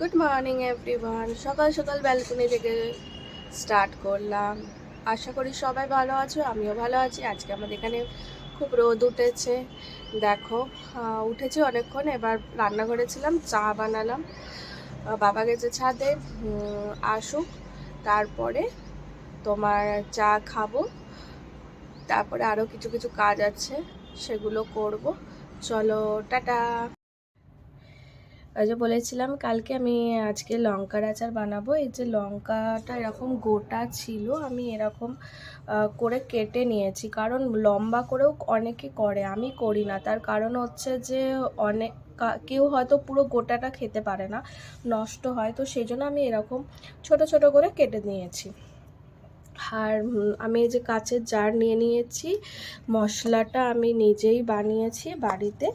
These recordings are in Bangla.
গুড মর্নিং এভরিওয়ান সকাল সকাল ব্যালকনি থেকে স্টার্ট করলাম। আশা করি সবাই ভালো আছো, আমিও ভালো আছি। আজকে আমাদের এখানে খুব রোদ উঠেছে। দেখো উঠেছে অনেকক্ষণ, এবার রান্নাঘরে ছিলাম, চা বানালাম। বাবা গেছে ছাদে আসুক। তারপরে তোমার চা খাব। তারপরে আরও কিছু কিছু কাজ আছে, সেগুলো করব। চলো, টাটা! ওই যে বলেছিলাম, কালকে আমি আজকে লঙ্কার আচার বানাবো। এই যে লঙ্কাটা এরকম গোটা ছিল, আমি এরকম করে কেটে নিয়েছি। কারণ লম্বা করেও অনেকে করে, আমি করি না। তার কারণ হচ্ছে যে অনেক কেউ হয়তো পুরো গোটাটা খেতে পারে না, নষ্ট হয়। তো সেই জন্য আমি এরকম ছোট ছোট করে কেটে নিয়েছি। আর আমি এই যে কাচের জার নিয়ে নিয়েছি, মশলাটা আমি নিজেই বানিয়েছি বাড়িতে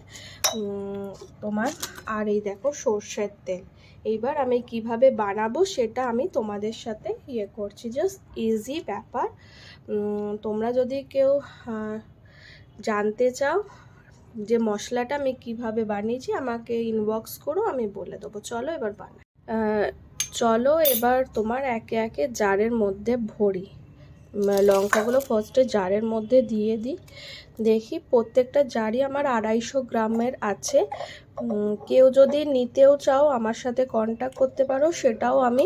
তোমার, আর এই দেখো সর্ষের তেল। এইবার আমি কীভাবে বানাবো সেটা আমি তোমাদের সাথে ইয়ে করছি। জাস্ট ইজি ব্যাপার। তোমরা যদি কেউ জানতে চাও যে মশলাটা আমি কীভাবে বানিয়েছি, আমাকে ইনবক্স করো, আমি বলে দেবো। চলো এবার বানাই। চলো এবার তোমার একে একে জারের মধ্যে ভরি। লঙ্কাগুলো ফার্স্টে জারের মধ্যে দিয়ে দিই। দেখি প্রত্যেকটা জারই আমার আড়াইশো গ্রামের আছে। কেউ যদি নিতেও চাও আমার সাথে কন্ট্যাক্ট করতে পারো, সেটাও আমি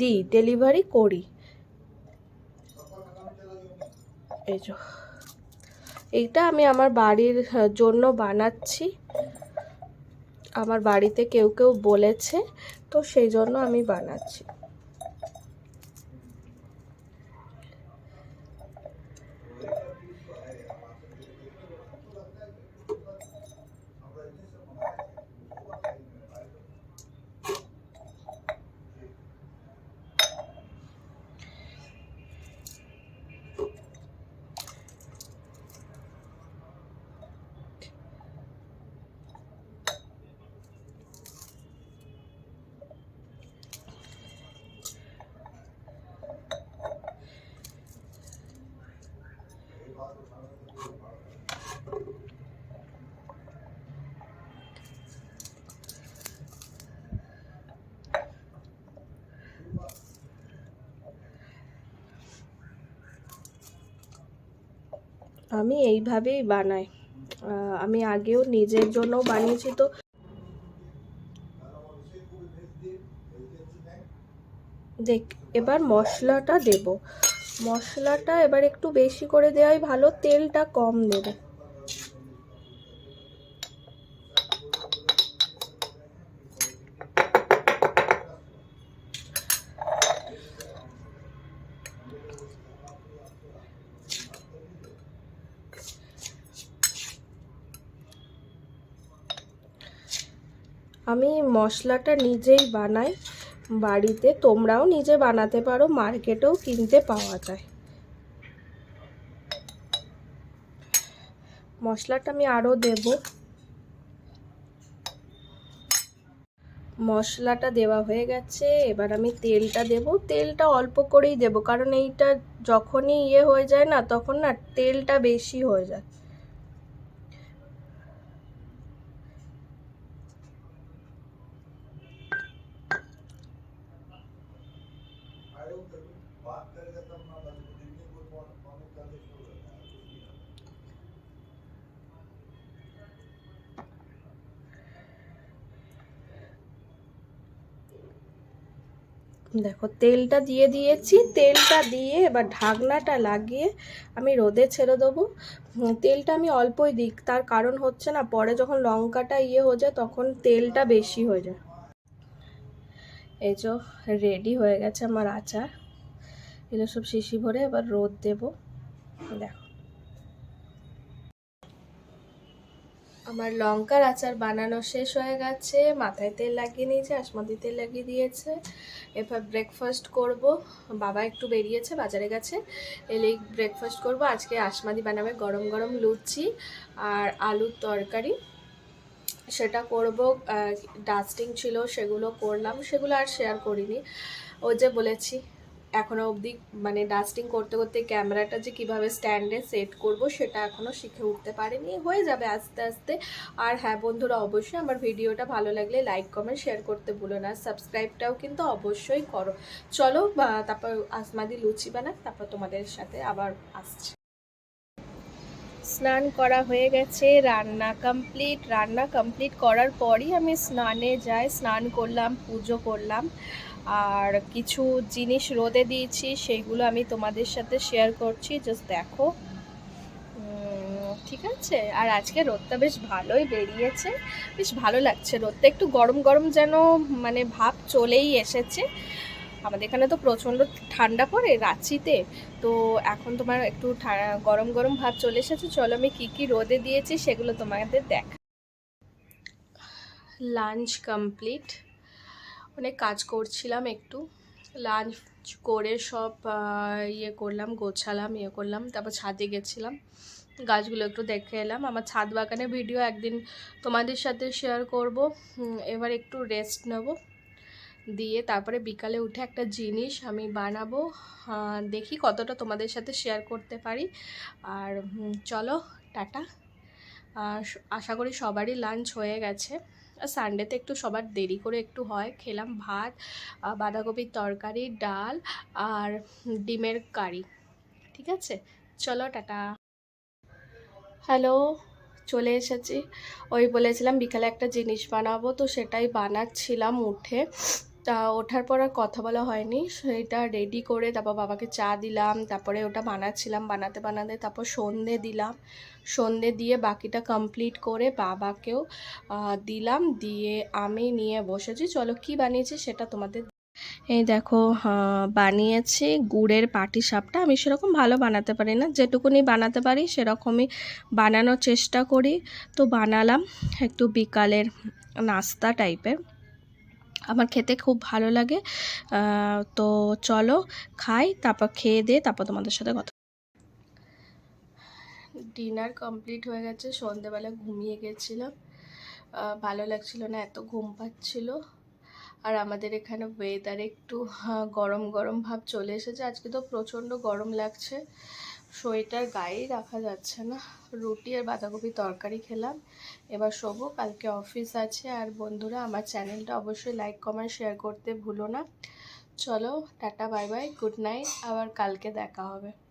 দিই ডেলিভারি করি। এই এইটা আমি আমার বাড়ির জন্য বানাচ্ছি। আমার বাড়িতে কেউ কেউ বলেছে তো সেই জন্য আমি বানাচ্ছি। আমি এইভাবেই বানাই। আমি আগেও নিজের জন্য বানিয়েছি তো। দেখ এবার মশলাটা দেব। মশলাটা এবার একটু বেশি করে দেওয়াই ভালো তেলটা কম দেবে। আমি মশলাটা নিজেই বানাই। বাড়িতে তোমরাও নিজে বানাতে পারো, মার্কেটেও কিনতে পাওয়া যায়। মশলাটা আমি আরও দেব। মশলাটা দেওয়া হয়ে গেছে, এবার আমি তেলটা দেব। তেলটা অল্প করেই দেব, কারণ এইটা যখনই ইয়ে হয়ে যায় না, তখন না তেলটা বেশি হয়ে যায়। দেখো, তেলটা দিয়ে দিয়েছি, তেলটা দিয়ে এবার ঢাকনাটা লাগিয়ে আমি রোদে ছেড়ে দেবো। তেলটা আমি অল্পই দিক, তার কারণ হচ্ছে না, পরে যখন লঙ্কাটা ইয়ে হয়ে যায় তখন তেলটা বেশি হয়ে যায়। এই যে রেডি হয়ে গেছে আমার আচার। এগুলো সব শিশি ভরে এবার রোদ দেব। দেখো। আমার লঙ্কার আচার বানানো শেষ হয়ে গেছে। মাথায় তেল লাগিয়ে নিয়েছে, আসমতি তেল লাগিয়ে দিয়েছে। এবার ব্রেকফাস্ট করব। বাবা একটু বেরিয়েছে, বাজারে গেছে। এলেই ব্রেকফাস্ট করব। আজকে আসমাদি বানাবে গরম গরম লুচি আর আলুর তরকারি। সেটা করব ডাস্টিং ছিল, সেগুলো করলাম, সেগুলো আর শেয়ার করিনি। ও যে বলেছি এখনও অবধি মানে ডাস্টিং করতে করতে ক্যামেরাটা যে কীভাবে স্ট্যান্ডে সেট করব, সেটা এখনও শিখে উঠতে পারিনি। হয়ে যাবে আস্তে আস্তে। আর হ্যাঁ বন্ধুরা, অবশ্যই আমার ভিডিওটা ভালো লাগলে লাইক কমেন্ট শেয়ার করতে ভুলো না। সাবস্ক্রাইবটাও কিন্তু অবশ্যই করো। চলো তারপর আসমাদি লুচি বানাক, তারপর তোমাদের সাথে আবার আসছি। স্নান করা হয়ে গেছে, রান্না কমপ্লিট রান্না কমপ্লিট করার পরই আমি স্নানে যাই, স্নান করলাম, পুজো করলাম। আর কিছু জিনিস রোদে দিয়েছি, সেগুলো আমি তোমাদের সাথে শেয়ার করছি জাস্ট দেখো। ঠিক আছে? আর আজকে রোদটা বেশ ভালোই বেরিয়েছে, বেশ ভালো লাগছে। রোদটা একটু গরম গরম যেন মানে ভাব চলেই এসেছে। আমাদের এখানে তো প্রচণ্ড ঠান্ডা পড়ে রাঁচিতে। তো এখন তোমার একটু গরম গরম ভাব চলে এসেছে। চলো আমি কি কি রোদে দিয়েছি সেগুলো তোমাদের দেখ। Lunch complete. অনেক কাজ করছিলাম একটু। লাঞ্চ করে সব ইয়ে করলাম, গোছালাম ইয়ে করলাম, তারপর ছাদে গেছিলাম। গাছগুলো একটু দেখে এলাম। আমার ছাদ বাগানের ভিডিও একদিন তোমাদের সাথে শেয়ার করব। এবার একটু রেস্ট নেব। দিয়ে তারপরে বিকালে উঠে একটা জিনিস আমি বানাবো। দেখি কতটা তোমাদের সাথে শেয়ার করতে পারি। আর চলো, টাটা। আশা করি সবারই লাঞ্চ হয়ে গেছে। সানডেতে একটু সবার দেরি করে একটু হয়। খেলাম ভাত বাঁধাকপির তরকারি, ডাল আর ডিমের কারি। ঠিক আছে? চলো, টাটা। হ্যালো চলে এসেছি। ওই বলেছিলাম বিকালে একটা জিনিস বানাবো, তো সেটাই বানাচ্ছিলাম উঠে। তা ওঠার পর আর কথা বলা হয়নি। সেটা রেডি করে তারপর বাবাকে চা দিলাম, তারপরে ওটা বানাচ্ছিলাম, বানাতে বানাতে তারপর সন্ধে দিলাম। সন্ধে দিয়ে বাকিটা কমপ্লিট করে বাবাকেও দিলাম। দিয়ে আমি নিয়ে বসেছি। চলো কি বানিয়েছি সেটা তোমাদের এই দেখো বানিয়েছি গুড়ের পাটি সাপটা আমি সেরকম ভালো বানাতে পারি না। যেটুকুনি বানাতে পারি সেরকমই বানানোর চেষ্টা করি। তো বানালাম একটু বিকালের নাস্তা টাইপের আমার খেতে খুব ভালো লাগে। তো চলো খাই, তারপর খেয়ে দিয়ে তারপর তোমাদের সাথে কথা ডিনার কমপ্লিট হয়ে গেছে, সন্ধেবেলা ঘুমিয়ে গেছিলাম। ভালো লাগছিল না, এত ঘুম পাচ্ছিল। আর আমাদের এখানে ওয়েদার একটু গরম গরম ভাব চলে এসেছে। আজকে তো প্রচণ্ড গরম লাগছে। সোয়েটার গায়েই রাখা যাচ্ছে না। রুটি আর বাঁধাকপি তরকারি খেলাম। এবার শোবো, কালকে অফিস আছে। আর বন্ধুরা, আমার চ্যানেলটা অবশ্যই লাইক কমেন্ট শেয়ার করতে ভুলো না। চলো, tata bye bye good night আবার কালকে দেখা হবে।